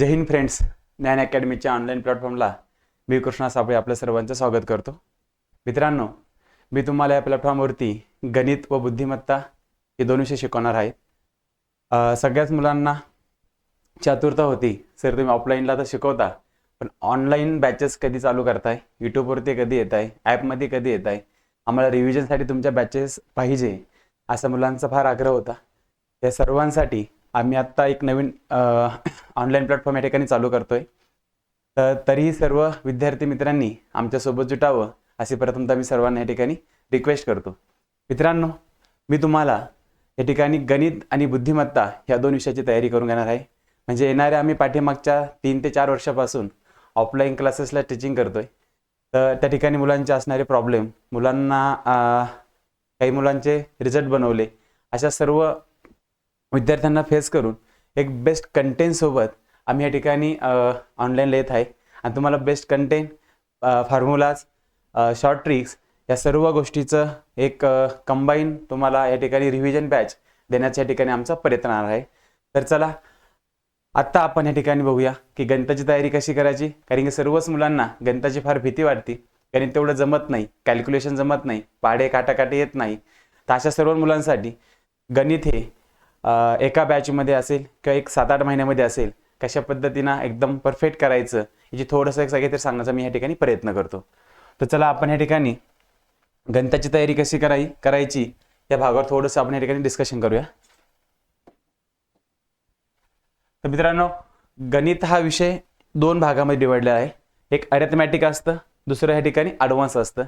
जय Hind friends. ज्ञान अकॅडमीच्या online प्लॅटफॉर्मला मी कृष्णा सापळे आपल्या सर्वांचं स्वागत करतो. मित्रांनो मी तुम्हाला या प्लॅटफॉर्मवरती गणित व बुद्धिमत्ता हे दोन विषय शिकवणार आहे. सगळ्याच मुलांना चातुरता होती सर तुम्ही ऑफलाईनला तर शिकवता पण ऑनलाईन बॅचेस कधी चालू करताय? यूट्यूबवरती कधी येत आहे ॲपमध्ये कधी येत आहे आम्हाला रिव्हिजनसाठी तुमच्या बॅचेस पाहिजे असा मुलांचा फार आग्रह होता. या सर्वांसाठी आम्ही आत्ता एक नवीन ऑनलाईन प्लॅटफॉर्म या ठिकाणी चालू करतोय. तर तरीही सर्व विद्यार्थी मित्रांनी आमच्यासोबत जुटावं अशी प्रथमतः मी सर्वांना या ठिकाणी रिक्वेस्ट करतो. मित्रांनो मी तुम्हाला या ठिकाणी गणित आणि बुद्धिमत्ता ह्या दोन विषयाची तयारी करून घेणार आहे. म्हणजे येणाऱ्या आम्ही पाठीमागच्या तीन ते चार वर्षापासून ऑफलाईन क्लासेसला टीचिंग करतोय. तर त्या ठिकाणी मुलांचे असणारे प्रॉब्लेम मुलांना काही मुलांचे रिझल्ट बनवले अशा सर्व विद्यार्थ्यांना फेस करून एक बेस्ट कंटेंटसोबत आम्ही या ठिकाणी ऑनलाईन लेत आहे. आणि तुम्हाला best content formulas short tricks या सर्व गोष्टीचं एक कंबाईन तुम्हाला या ठिकाणी रिव्हिजन बॅच देण्याच्या ठिकाणी आमचा प्रयत्न राहणार आहे. तर चला आत्ता आपण या ठिकाणी बघूया की गणिताची तयारी कशी करायची? कारण की सर्वच मुलांना गणिताची फार भीती वाटते. गणित तेवढं जमत नाही कॅल्क्युलेशन जमत नाही पाडे काटाकाटी येत नाही. तर अशा सर्व मुलांसाठी गणित हे एका बॅचमध्ये असेल किंवा एक सात आठ महिन्यामध्ये असेल कशा पद्धतीनं एकदम परफेक्ट करायचं याची थोडंसं एक सगळे तरी सांगण्याचा मी या ठिकाणी प्रयत्न करतो. तर चला आपण या ठिकाणी गणिताची तयारी कशी कराई करायची या भागावर थोडंसं आपण या ठिकाणी डिस्कशन करूया. तर मित्रांनो गणित हा विषय दोन भागामध्ये डिवाइडला आहे. एक अरेथमॅटिक असतं दुसरं या ठिकाणी ॲडव्हान्स असतं.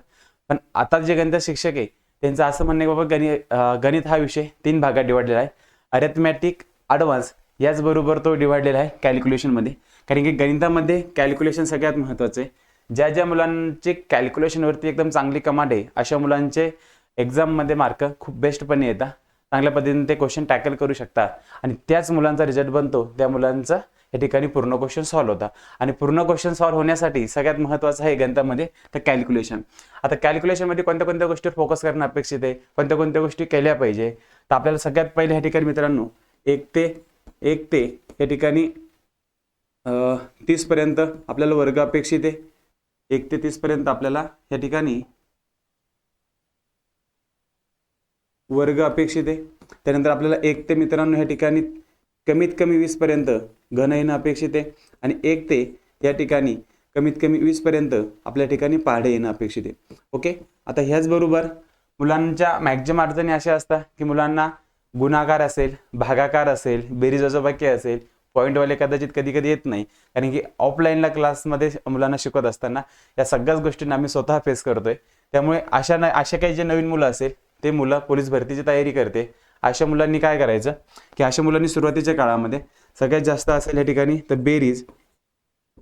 पण आता जे गणित शिक्षक आहे त्यांचं असं म्हणणं आहे की बाबा गणित गणित हा विषय तीन भागात डिवाइडलेला आहे. अरेथमॅटिक ॲडव्हान्स याचबरोबर तो डिवाइडलेला आहे कॅल्क्युलेशनमध्ये कारण की गणितामध्ये कॅल्क्युलेशन सगळ्यात महत्त्वाचं आहे. ज्या ज्या मुलांचे कॅल्क्युलेशनवरती एकदम चांगली कमांड आहे अशा मुलांचे एक्झाममध्ये मार्क खूप बेस्टपणे येतात. चांगल्या पद्धतीने ते क्वेश्चन टॅकल करू शकतात. आणि त्याच मुलांचा रिझल्ट बनतो त्या मुलांचा या ठिकाणी पूर्ण क्वेश्चन सॉल्व्ह होता. आणि पूर्ण क्वेश्चन सॉल्व्ह होण्यासाठी सगळ्यात महत्त्वाचं आहे गणितामध्ये तर कॅल्क्युलेशन आता कॅल्क्युलेशनमध्ये कोणत्या कोणत्या गोष्टीवर फोकस करणं अपेक्षित आहे? कोणत्या कोणत्या गोष्टी केल्या पाहिजे? तर आपल्याला सगळ्यात पहिले ह्या ठिकाणी मित्रांनो एक ते एक ते या ठिकाणी अं, तीसपर्यंत आपल्याला वर्ग अपेक्षित आहे. एक ते तीसपर्यंत आपल्याला या ठिकाणी वर्ग अपेक्षित आहे. त्यानंतर आपल्याला एक ते मित्रांनो ह्या ठिकाणी कमीत कमी वीसपर्यंत घन येणं अपेक्षित आहे. आणि एक ते या ठिकाणी कमीत कमी वीसपर्यंत आपल्या ठिकाणी पहाडे येणं अपेक्षित आहे. ओके? आता ह्याचबरोबर मुलांच्या मॅक्झिम अडचणी अशा असतात की मुलांना गुणाकार असेल भागाकार असेल बेरीज अजोबाकी असेल पॉईंटवाले कदाचित कधी कधी येत नाही. कारण की ऑफलाईनला क्लासमध्ये मुलांना शिकवत असताना या सगळ्याच गोष्टींना आम्ही स्वतः फेस करतोय. त्यामुळे अशा न अशा काही जे नवीन मुलं असेल ते मुलं पोलीस भरतीची तयारी करते. अशा मुलांनी काय करायचं की अशा मुलांनी सुरुवातीच्या काळामध्ये सगळ्यात जास्त असेल या ठिकाणी तर बेरीज.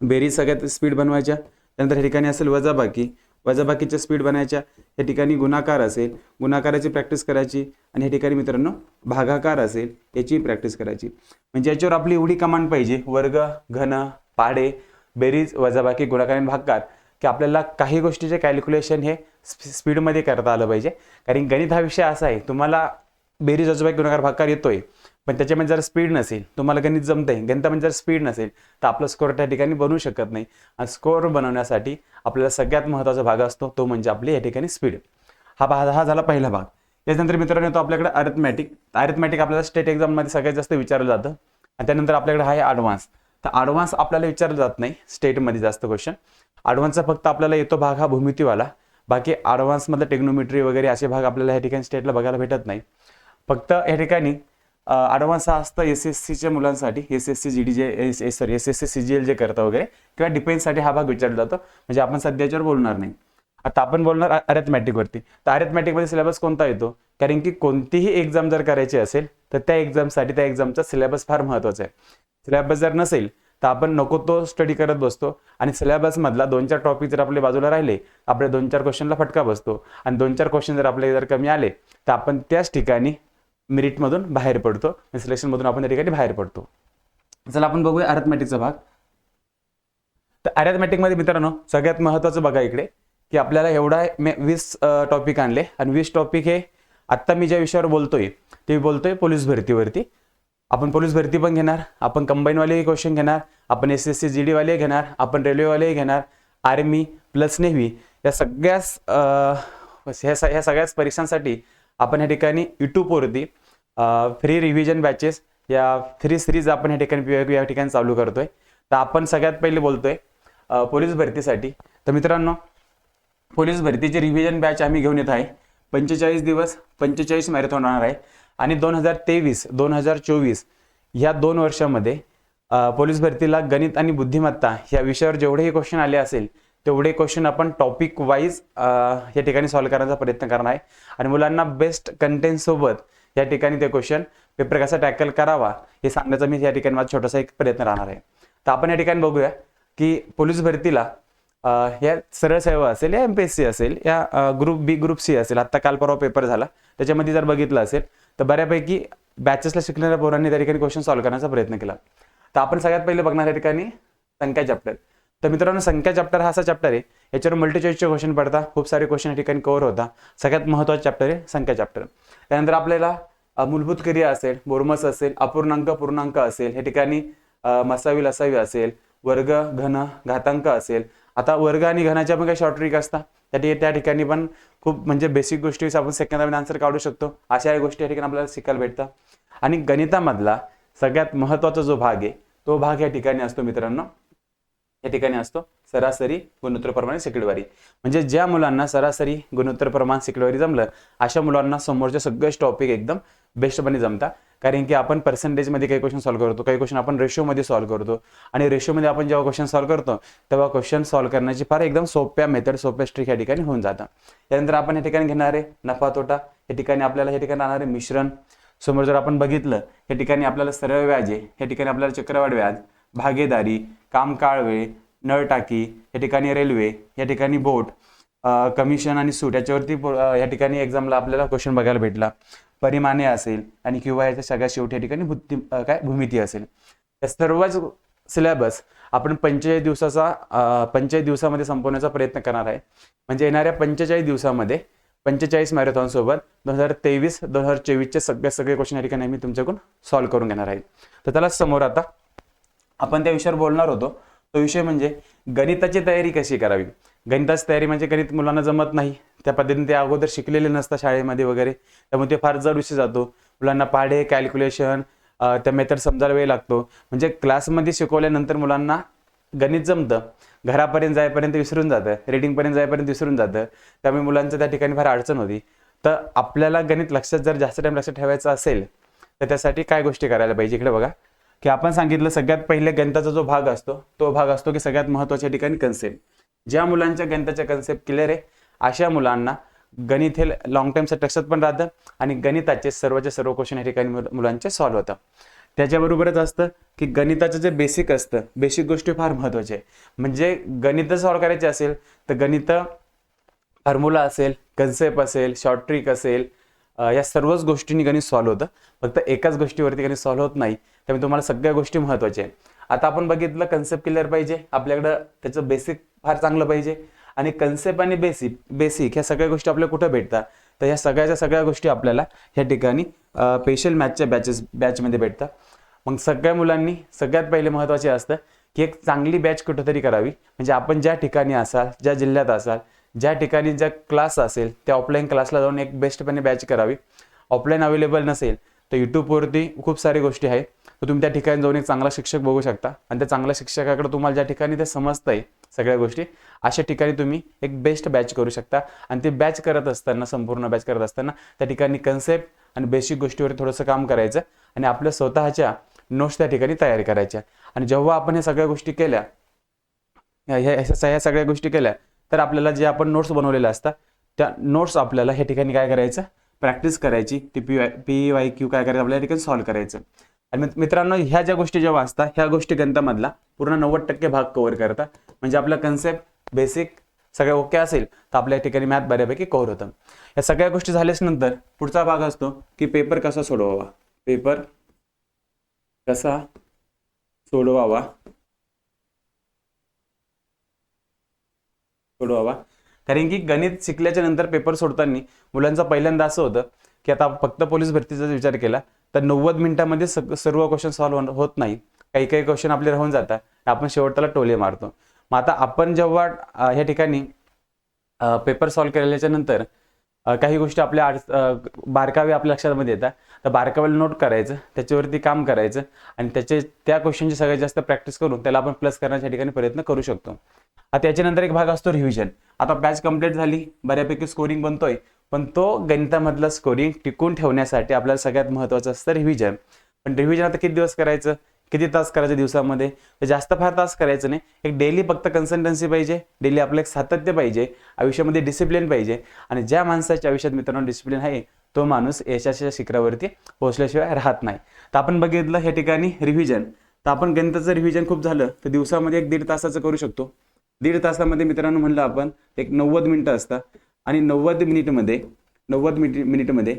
बेरीज सगळ्यात स्पीड बनवायच्या. त्यानंतर या ठिकाणी असेल वजाबाकी. वजाबाकीच्या स्पीड बनायच्या या ठिकाणी गुणाकार असेल गुणाकाराची प्रॅक्टिस करायची आणि या ठिकाणी मित्रांनो भागाकार असेल याची प्रॅक्टिस करायची. म्हणजे याच्यावर आपली एवढी कमांड पाहिजे वर्ग घन पाडे बेरीज वजाबाकी गुणाकार आणि भागकार की आपल्याला काही गोष्टीचे कॅल्क्युलेशन हे स्पीडमध्ये करता आलं पाहिजे. कारण गणित हा विषय असा आहे तुम्हाला बेरीज वजाबाकी गुणाकार भागकार येतोय. पण त्याच्यामध्ये जर स्पीड नसेल. तुम्हाला गणित जमतंय गणितामध्ये जर स्पीड नसेल तर आपलं स्कोअर त्या ठिकाणी बनवू शकत नाही. आणि स्कोअर बनवण्यासाठी आपल्याला सगळ्यात महत्त्वाचा भाग असतो तो म्हणजे आपली या ठिकाणी स्पीड हा भाग हा झाला पहिला भाग. त्याच्यानंतर मित्रांनो येतो आपल्याकडे अरिथमॅटिक अरिथमॅटिक आपल्याला स्टेट एक्झाममध्ये सगळ्यात जास्त विचारलं जातं. आणि त्यानंतर आपल्याकडे आहे ॲडव्हान्स तर ॲडव्हान्स आपल्याला विचारलं जात नाही स्टेटमध्ये जास्त क्वेश्चन ॲडव्हान्सचा फक्त आपल्याला येतो भाग हा भूमितीवाला. बाकी ॲडव्हान्समधलं टेक्नोमेट्री वगैरे असे भाग आपल्याला या ठिकाणी स्टेटला बघायला भेटत नाही. फक्त या ठिकाणी ॲडव्हान्स हा असतं एस एस सीच्या मुलांसाठी. S S C G D जे sorry S S C C G L जे करतं वगैरे किंवा डिफेन्ससाठी हा भाग विचारला जातो. म्हणजे आपण सध्याच्यावर बोलणार नाही. आता आपण बोलणार अरेथमॅटिकवरती तर अरेथमॅटिकमध्ये सिलेबस कोणता येतो? कारण की कोणतीही एक्झाम जर करायची असेल तर त्या एक्झामसाठी त्या एक्झामचा सिलेबस फार महत्त्वाचा आहे. सिलेबस जर नसेल तर आपण नको तो स्टडी करत बसतो. आणि सिलेबसमधला दोन चार टॉपिक जर आपले बाजूला राहिले आपल्या दोन चार क्वेश्चनला फटका बसतो. आणि दोन चार क्वेश्चन जर आपले जर कमी आले तर आपण त्याच ठिकाणी मेरिटमधून बाहेर पडतो. सिलेक्शनमधून आपण त्या ठिकाणी बाहेर पडतो. चला आपण बघूया अरेथमॅटिकचा भाग. तर अरेथमॅटिकमध्ये मित्रांनो सगळ्यात महत्त्वाचं बघा इकडे की आपल्याला एवढा मे- वीस टॉपिक आणले. आणि वीस टॉपिक हे आत्ता मी ज्या विषयावर बोलतोय ते बोलतोय पोलीस भरतीवरती. आपण पोलीस भरती पण घेणार आपण कंबाईनवालेही क्वेश्चन घेणार आपण एस एस सी जी डीवाले घेणार आपण रेल्वेवालेही घेणार आर्मी प्लस नेव्ही या सगळ्याच ह्या ह्या सगळ्याच परीक्षांसाठी आपण या ठिकाणी e युट्यूबवरती फ्री रिव्हिजन बॅचेस या फ्री सिरीज आपण या ठिकाणी पी या ठिकाणी चालू करतोय. तर आपण सगळ्यात पहिले बोलतोय पोलीस भरतीसाठी. तर मित्रांनो पोलीस भरतीची रिव्हिजन बॅच आम्ही घेऊन येत आहे. पंचेचाळीस दिवस पंचेचाळीस मॅरेथॉन होणार आहे. आणि दोन हजार तेवीस दोन हजार चोवीस ह्या दोन वर्षामध्ये पोलीस भरतीला गणित आणि बुद्धिमत्ता या विषयावर जेवढेही क्वेश्चन आले असेल तेवढे क्वेश्चन आपण टॉपिक वाईज या ठिकाणी सॉल्व्ह करण्याचा प्रयत्न करणार आहे. आणि मुलांना बेस्ट कंटेंटसोबत या ठिकाणी ते क्वेश्चन पेपर कसा टॅकल करावा हे सांगण्याचा मी या ठिकाणी माझा छोटासा एक प्रयत्न राहणार आहे. तर आपण या ठिकाणी बघूया की पोलीस भरतीला या सरळ सेवा असेल या एम पी एस सी असेल या ग्रुप बी ग्रुप सी असेल आत्ता काल परवा पेपर झाला त्याच्यामध्ये जर बघितलं असेल तर बऱ्यापैकी बॅचेसला शिकणाऱ्या पोरांनी त्या ठिकाणी क्वेश्चन सॉल्व्ह करण्याचा प्रयत्न केला. तर आपण सगळ्यात पहिले बघणार या ठिकाणी संख्या चॅप्टर तर मित्रांनो संख्या चॅप्टर हा असा चॅप्टर आहे याच्यावर मल्टी चॉईसचे क्वेश्चन पडतात खूप सारे क्वेश्चन या ठिकाणी कव्हर होता सगळ्यात महत्त्वाचा चॅप्टर आहे संख्या चॅप्टर त्यानंतर आपल्याला मूलभूत क्रिया असेल बोरमस असेल अपूर्णांक पूर्णांक असेल हे ठिकाणी मसावी लसावी असेल वर्ग घन घातांक असेल. आता वर्ग आणि घनाच्या पण काही शॉर्ट ट्रिक असतात त्या ठिकाणी त्या ठिकाणी पण खूप म्हणजे बेसिक गोष्टी आपण सेकंदामध्ये आन्सर काढू शकतो. अशा गोष्टी या ठिकाणी आपल्याला शिकायला भेटतात आणि गणितामधला सगळ्यात महत्त्वाचा जो भाग आहे तो भाग या ठिकाणी असतो मित्रांनो. या ठिकाणी असतो. सरासरी गुणोत्तर प्रमाण सिकडवारी. म्हणजे ज्या मुलांना सरासरी गुणोत्तर प्रमाण सिकडवारी जमलं अशा मुलांना समोरचे सगळेच टॉपिक एकदम बेस्टपणे जमतात कारण की आपण पर्सेंटेजमध्ये काही क्वेश्चन सॉल्व्ह करतो काही क्वेश्चन आपण रेशोमध्ये सॉल्व्ह करतो. आणि रेशोमध्ये आपण जेव्हा क्वेश्चन सॉल्व्ह करतो तेव्हा क्वेश्चन सॉल्व्ह करण्याची फार एकदम सोप्या मेथड सोप्या स्ट्रिक या ठिकाणी होऊन जातं. त्यानंतर आपण या ठिकाणी घेणार आहे नफा तोटा. या ठिकाणी आपल्याला या ठिकाणी राहणारे मिश्रण. समोर जर आपण बघितलं या ठिकाणी आपल्याला सरळ व्याज आहे. या ठिकाणी आपल्याला चक्रवाढ व्याज भागीदारी काम काळ वेळ नळ टाकी या ठिकाणी रेल्वे या ठिकाणी बोट कमिशन आणि सूट याच्यावरती या ठिकाणी एक्झामला आपल्याला क्वेश्चन बघायला भेटला. परिमाणे असेल आणि किंवा याच्या सगळ्या शेवटी या ठिकाणी भूती काय भूमिती असेल. या सर्वच सिलेबस आपण पंचेचाळीस दिवसाचा पंचेचाळीस दिवसामध्ये संपवण्याचा प्रयत्न करणार आहे. म्हणजे येणाऱ्या पंचेचाळीस दिवसामध्ये पंचेचाळीस मॅरेथॉनसोबत दोन हजार तेवीस दोन हजार चोवीसचे सगळे सगळे क्वेश्चन या ठिकाणी मी तुमच्याकडून सॉल्व्ह करून घेणार आहे. तर त्याला समोर आता आपण त्या विषयावर बोलणार होतो. तो विषय म्हणजे गणिताची तयारी कशी करावी? गणिताची तयारी म्हणजे गणित मुलांना जमत नाही. त्या पद्धतीने ते अगोदर शिकलेले नसतात शाळेमध्ये वगैरे. त्यामुळे ते फार जड विषय जातो. मुलांना पाढे कॅल्क्युलेशन त्या मेथड समजायला वेळ लागतो. म्हणजे क्लासमध्ये शिकवल्यानंतर मुलांना गणित जमतं. घरापर्यंत जायपर्यंत विसरून जातं. रिडिंगपर्यंत जायपर्यंत विसरून जातं. त्यामुळे मुलांचं त्या ठिकाणी फार अडचण होती. तर आपल्याला गणित लक्षात जर जास्त टाईम लक्षात ठेवायचं असेल तर त्यासाठी काय गोष्टी करायला पाहिजे? इकडे बघा. की आपण सांगितलं सगळ्यात पहिले गणिताचा जो भाग असतो तो भाग असतो की सगळ्यात महत्त्वाच्या ठिकाणी कन्सेप्ट ज्या मुलांच्या गणिताच्या कन्सेप्ट क्लिअर आहे अशा मुलांना गणित हे लॉंग टाईमसाठी लक्षात पण राहतं आणि गणिताचे सर्वचे सर्व क्वेश्चन या ठिकाणी मुलांचे सॉल्व्ह होतं. त्याच्याबरोबरच असतं की गणिताचं जे बेसिक असतं बेसिक गोष्टी फार महत्त्वाच्या आहे म्हणजे गणित सॉल्व्ह करायचे असेल तर गणित फॉर्म्युला असेल कन्सेप्ट असेल शॉर्ट ट्रिक असेल या सर्वच गोष्टींनी गणित सॉल्व्ह होतं. फक्त एकाच गोष्टीवरती गणित सॉल्व्ह होत नाही. त्यामुळे तुम्हाला सगळ्या गोष्टी महत्त्वाच्या आहेत. आता आपण बघितलं कन्सेप्ट क्लिअर पाहिजे. आपल्याकडं त्याचं बेसिक फार चांगलं पाहिजे. आणि कन्सेप्ट आणि बेसिक बेसिक ह्या सगळ्या गोष्टी आपल्याला कुठं भेटतात? तर ह्या सगळ्याच्या सगळ्या गोष्टी आपल्याला ह्या ठिकाणी स्पेशल मॅचच्या बॅचेस बॅचमध्ये भेटतात. मग सगळ्या मुलांनी सगळ्यात पहिले महत्त्वाचे असतं की एक चांगली बॅच कुठंतरी करावी. म्हणजे आपण ज्या ठिकाणी असाल ज्या जिल्ह्यात असाल ज्या ठिकाणी ज्या क्लास असेल त्या ऑफलाईन क्लासला जाऊन एक बेस्टपणे बॅच करावी. ऑफलाईन अवेलेबल नसेल तर यूट्यूबवरती खूप सारी गोष्टी आहेत तर तुम्ही त्या ठिकाणी जाऊन एक चांगला शिक्षक बघू शकता. आणि त्या चांगल्या शिक्षकाकडे तुम्हाला ज्या ठिकाणी ते समजतंय सगळ्या गोष्टी अशा ठिकाणी तुम्ही एक बेस्ट बॅच करू शकता. आणि ते बॅच करत असताना संपूर्ण बॅच करत असताना त्या ठिकाणी कन्सेप्ट आणि बेसिक गोष्टीवर थोडंसं काम करायचं आणि आपल्या स्वतःच्या नोट्स त्या ठिकाणी तयारी करायच्या. आणि जेव्हा आपण ह्या सगळ्या गोष्टी केल्या ह्या सगळ्या गोष्टी केल्या तर आपल्याला जे आपण नोट्स बनवलेल्या असतात त्या नोट्स आपल्याला ह्या ठिकाणी काय करायचं? प्रॅक्टिस करायची. ती P Y P Y Q काय करायचं? आपल्याला ठिकाणी सॉल्व्ह करायचं. आणि मित्रांनो ह्या ज्या गोष्टी जेव्हा असतात ह्या गोष्टी गणितामधला पूर्ण नव्वद टक्के भाग कव्हर करतात. म्हणजे आपला कन्सेप्ट बेसिक सगळं ओके असेल तर आपल्या या ठिकाणी मॅथ बऱ्यापैकी कव्हर होतं. या सगळ्या गोष्टी झाल्याच नंतर पुढचा भाग असतो की पेपर कसा सोडवावा? पेपर कसा सोडवावा? सोडवावा कारण की गणित शिकल्याच्या नंतर पेपर सोडताना मुलांचा पहिल्यांदा असं होतं की आता फक्त पोलीस भरतीचा विचार केला तर नव्वद मिनिटामध्ये सग सर्व क्वेश्चन सॉल्व्ह होत नाही. काही काही क्वेश्चन आपले राहून जातात. आपण शेवटला टोले मारतो. मग आता आपण जेव्हा ह्या ठिकाणी पेपर सॉल्व्ह केल्याच्यानंतर काही गोष्टी आपल्या आड- बारकावे आपल्या लक्षामध्ये येतात. तर बारकावेला नोट करायचं त्याच्यावरती काम करायचं आणि त्याचे त्या क्वेश्चनची सगळ्यात जास्त प्रॅक्टिस करून त्याला आपण प्लस करण्याच्या ठिकाणी प्रयत्न करू शकतो. आता त्याच्यानंतर एक भाग असतो रिव्हिजन आता बॅच कंप्लीट झाली बऱ्यापैकी स्कोरिंग बनतोय. पण तो गणितामधला स्कोरिंग टिकून ठेवण्यासाठी आपल्याला सगळ्यात महत्त्वाचं असतं रिव्हिजन पण रिव्हिजन आता किती दिवस करायचं? किती तास करायचं दिवसामध्ये? तर जास्त फार तास करायचं नाही. एक डेली फक्त कन्सल्टन्सी पाहिजे. डेली आपलं एक सातत्य पाहिजे. आयुष्यामध्ये डिसिप्लिन पाहिजे. आणि ज्या माणसाच्या आयुष्यात मित्रांनो डिसिप्लिन आहे तो माणूस यशाच्या शिखरावरती पोहोचल्याशिवाय राहत नाही. तर आपण बघितलं ह्या ठिकाणी रिव्हिजन तर आपण गणिताचं रिव्हिजन खूप झालं तर दिवसामध्ये एक दीड तासाचं करू शकतो. दीड तासामध्ये मित्रांनो म्हणलं आपण एक नव्वद मिनिटं असतात. आणि नव्वद मिनिटमध्ये नव्वद मिनिट मिनिटमध्ये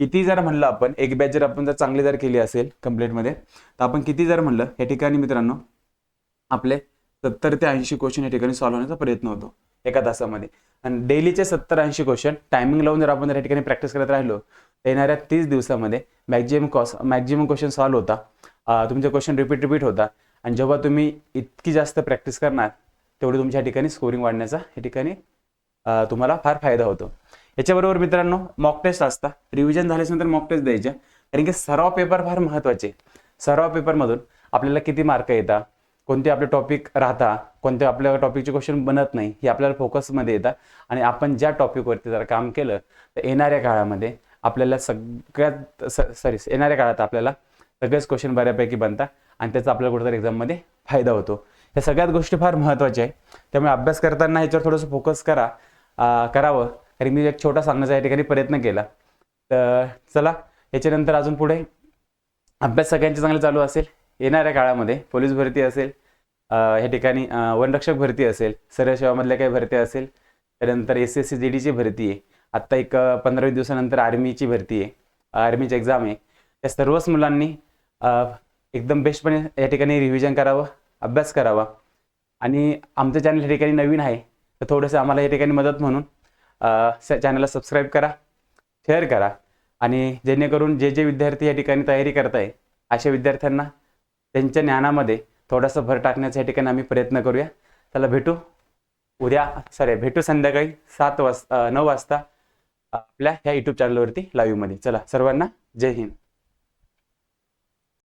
किती जर म्हणलं आपण एक बॅच जर आपण जर चांगली जर केली असेल कम्प्लीटमध्ये तर आपण किती जर म्हणलं या ठिकाणी मित्रांनो आपले सत्तर ते ऐंशी क्वेश्चन या ठिकाणी सॉल्व्ह होण्याचा प्रयत्न होतो एका तासामध्ये. आणि डेलीचे सत्तर ऐंशी क्वेश्चन टायमिंग लावून जर आपण जर या ठिकाणी प्रॅक्टिस करत राहिलो तर येणाऱ्या तीस दिवसामध्ये maximum cos maximum question solve होता. तुमचे क्वेश्चन रिपीट रिपीट होता. आणि जेव्हा तुम्ही इतकी जास्त प्रॅक्टिस करणार तेवढी तुमच्या ठिकाणी स्कोरिंग वाढण्याचा या ठिकाणी तुम्हाला फार फायदा होतो. याच्याबरोबर मित्रांनो मॉक टेस्ट असता. रिव्हिजन झाल्यानंतर मॉक टेस्ट द्यायच्या. कारण की सराव पेपर फार महत्त्वाचे सराव पेपरमधून आपल्याला किती मार्क येतात कोणते आपले टॉपिक राहता कोणते आपल्या टॉपिकचे क्वेश्चन बनत नाही हे आपल्याला फोकसमध्ये येतात आणि आपण ज्या टॉपिकवरती जर काम केलं तर येणाऱ्या काळामध्ये आपल्याला सगळ्यात सॉरी येणाऱ्या काळात आपल्याला सगळेच क्वेश्चन बऱ्यापैकी बनतात आणि त्याचा आपल्याला कुठेतरी एक्झाममध्ये फायदा होतो. ह्या सगळ्यात गोष्टी फार महत्त्वाच्या आहे. त्यामुळे अभ्यास करताना ह्याच्यावर थोडंसं फोकस करा करावं. कारण मी एक छोटा सांगण्याचा या ठिकाणी प्रयत्न केला. तर चला याच्यानंतर अजून पुढे. अभ्यास सगळ्यांचे चांगले चालू असेल. येणाऱ्या काळामध्ये पोलीस भरती असेल ह्या ठिकाणी वनरक्षक भरती असेल सरळ सेवामधल्या काही भरती असेल त्यानंतर एस एस सी जी डीची भरती आहे. आत्ता एक पंधरावीस दिवसानंतर आर्मीची भरती आहे. आर्मीची एक्झाम आहे. त्या सर्वच मुलांनी एकदम बेस्टपणे या ठिकाणी रिव्हिजन करावं. अभ्यास करावा. आणि आमचं चॅनल या ठिकाणी नवीन आहे तर थोडंसं आम्हाला या ठिकाणी मदत म्हणून चॅनलला सबस्क्राईब करा शेअर करा. आणि जेणेकरून जे जे विद्यार्थी या ठिकाणी तयारी करत आहे अशा विद्यार्थ्यांना त्यांच्या ज्ञानामध्ये थोडासा भर टाकण्याचा या ठिकाणी आम्ही प्रयत्न करूया. त्याला भेटू. उद्या सॉरी भेटू संध्याकाळी सात वाजता नऊ वाजता आपल्या ह्या यूट्यूब चॅनलवरती लाईव्हमध्ये चला सर्वांना जय हिंद.